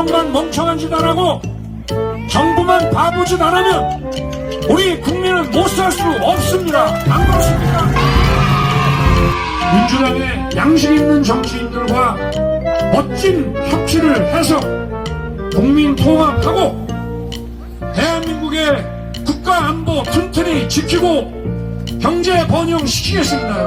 대통령만 멍청한 짓 안 하고 정부만 바보 짓 안 하면 우리 국민은 못 살 수 없습니다. 안 그렇습니까? 민주당의 양심 있는 정치인들과 멋진 협치를 해서 국민 통합하고 대한민국의 국가 안보 튼튼히 지키고 경제 번영 시키겠습니다.